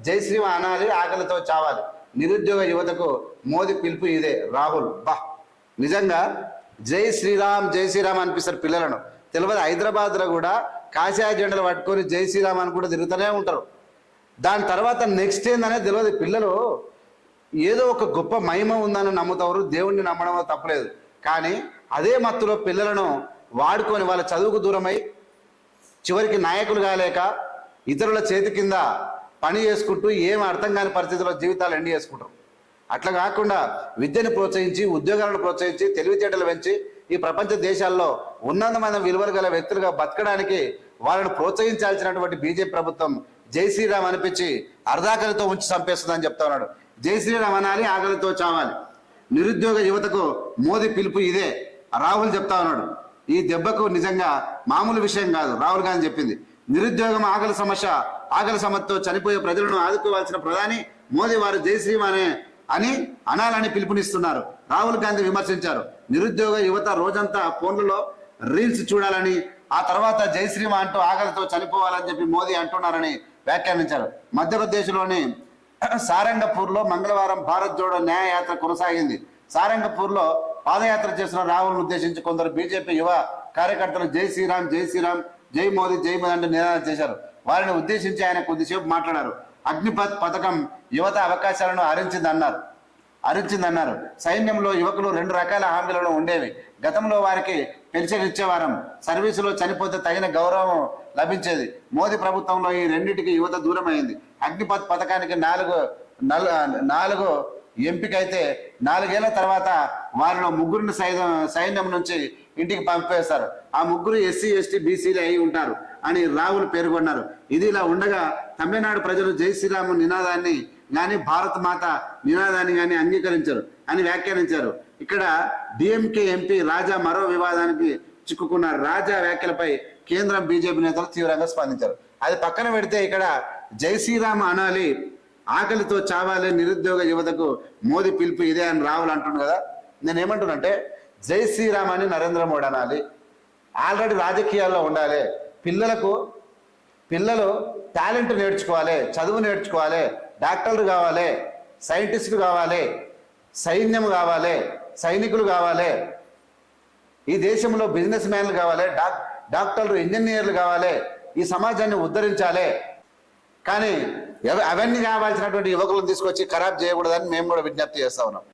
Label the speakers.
Speaker 1: జై అనాలి ఆకలితో చావాలి. నిరుద్యోగ యువతకు మోదీ పిలుపు ఇదే. రాహుల్ బా. నిజంగా జై శ్రీరామ్ జై శ్రీరామ్ అనిపిస్తారు పిల్లలను. తెలియదు హైదరాబాద్లో కూడా కాషాయ జెండలు పట్టుకొని జై శ్రీరామ్ అని కూడా తిరుగుతూనే ఉంటారు. దాని తర్వాత నెక్స్ట్ ఏందనే తెలియదు పిల్లలు. ఏదో ఒక గొప్ప మహిమ ఉందని నమ్ముతారు. దేవుణ్ణి నమ్మడం తప్పలేదు. కానీ అదే మత్తులో పిల్లలను వాడుకొని వాళ్ళ చదువుకు దూరమై చివరికి నాయకులు కాలేక ఇతరుల చేతి కింద పని చేసుకుంటూ ఏం అర్థం కాని పరిస్థితుల్లో జీవితాలు ఎండి చేసుకుంటారు. అట్లా కాకుండా విద్యను ప్రోత్సహించి ఉద్యోగాలను ప్రోత్సహించి తెలివితేటలు పెంచి ఈ ప్రపంచ దేశాల్లో ఉన్నతమైన విలువలు గల వ్యక్తులుగా బతకడానికి వాళ్ళను ప్రోత్సహించాల్సినటువంటి బీజేపీ ప్రభుత్వం జై శ్రీరామ్ అనిపించి అర్ధాకలితో ఉంచి చంపేస్తుందని చెప్తా ఉన్నాడు. జై శ్రీరామ్ అనాలి ఆకలితో చావాలి. నిరుద్యోగ యువతకు మోదీ పిలుపు ఇదే. రాహుల్ చెప్తా ఉన్నాడు. ఈ దెబ్బకు నిజంగా మామూలు విషయం కాదు. రాహుల్ గాంధీ చెప్పింది. నిరుద్యోగం ఆకలి సమస్య ఆకలి సమస్యతో చనిపోయే ప్రజలను ఆదుకోవాల్సిన ప్రధాని మోదీ వారు జై శ్రీమానే అని అనాలని పిలుపునిస్తున్నారు. రాహుల్ గాంధీ విమర్శించారు. నిరుద్యోగ యువత రోజంతా ఫోన్లలో రీల్స్ చూడాలని ఆ తర్వాత జై శ్రీమా అంటూ ఆకలితో చనిపోవాలని చెప్పి మోదీ అంటున్నారని వ్యాఖ్యానించారు. మధ్యప్రదేశ్లోని సారంగపూర్లో మంగళవారం భారత్ జోడో న్యాయయాత్ర కొనసాగింది. సారంగపూర్లో పాదయాత్ర చేసిన రాహుల్ ఉద్దేశించి కొందరు బీజేపీ యువ కార్యకర్తలు జై శ్రీరామ్ జై శ్రీరామ్ జై మోదీ జై మోదీ అంటూ నినాదాలు చేశారు. వారిని ఉద్దేశించి ఆయన కొద్దిసేపు మాట్లాడారు. అగ్నిపథ్ పథకం యువత అవకాశాలను హరించిందన్నారు హరించిందన్నారు సైన్యంలో యువకులు రెండు రకాల హామీలను ఉండేవి. గతంలో వారికి పెన్షన్ ఇచ్చేవారం సర్వీసులో చనిపోతే తగిన గౌరవం లభించేది. మోదీ ప్రభుత్వంలో ఈ రెండింటికి యువత దూరమైంది. అగ్నిపథ్ పథకానికి నాలుగు నల్ నాలుగు ఎంపిక అయితే నాలుగేళ్ళ తర్వాత వారిలో ముగ్గురిని సైన్యం సైన్యం నుంచి ఇంటికి పంపేస్తారు. ఆ ముగ్గురు ఎస్సీ ఎస్టీ బీసీలు అయి ఉంటారు అని రాహుల్ పేర్కొన్నారు. ఇది ఇలా ఉండగా తమిళనాడు ప్రజలు జై శ్రీరామ్ నినాదాన్ని కానీ భారత్ మాత నినాదాన్ని కానీ అంగీకరించారు అని వ్యాఖ్యానించారు. ఇక్కడ డిఎంకే ఎంపీ రాజా మరో వివాదానికి చిక్కుకున్నారు రాజా వ్యాఖ్యలపై కేంద్రం బీజేపీ నేతలు తీవ్రంగా స్పందించారు. అది పక్కన పెడితే ఇక్కడ జై శ్రీరామ్ అనాలి ఆకలితో చావాలి నిరుద్యోగ యువతకు మోదీ పిలుపు ఇదే అని రావులు అంటున్నాడు కదా. నేను ఏమంటున్నానంటే జై శ్రీరామ్ అని నరేంద్ర మోడీ అనాలి. ఆల్రెడీ రాజకీయాల్లో ఉండాలి. పిల్లలకు పిల్లలు టాలెంట్ నేర్చుకోవాలి చదువు నేర్చుకోవాలి డాక్టర్లు కావాలి సైంటిస్టులు కావాలి సైన్యం కావాలి సైనికులు కావాలి ఈ దేశంలో బిజినెస్ మ్యాన్లు కావాలి డాక్ డాక్టర్లు ఇంజనీర్లు కావాలి ఈ సమాజాన్ని ఉద్ధరించాలి. కానీ అవన్నీ కావాల్సినటువంటి యువకులను తీసుకొచ్చి ఖరాబ్ చేయకూడదని మేము కూడా విజ్ఞప్తి చేస్తా ఉన్నాం.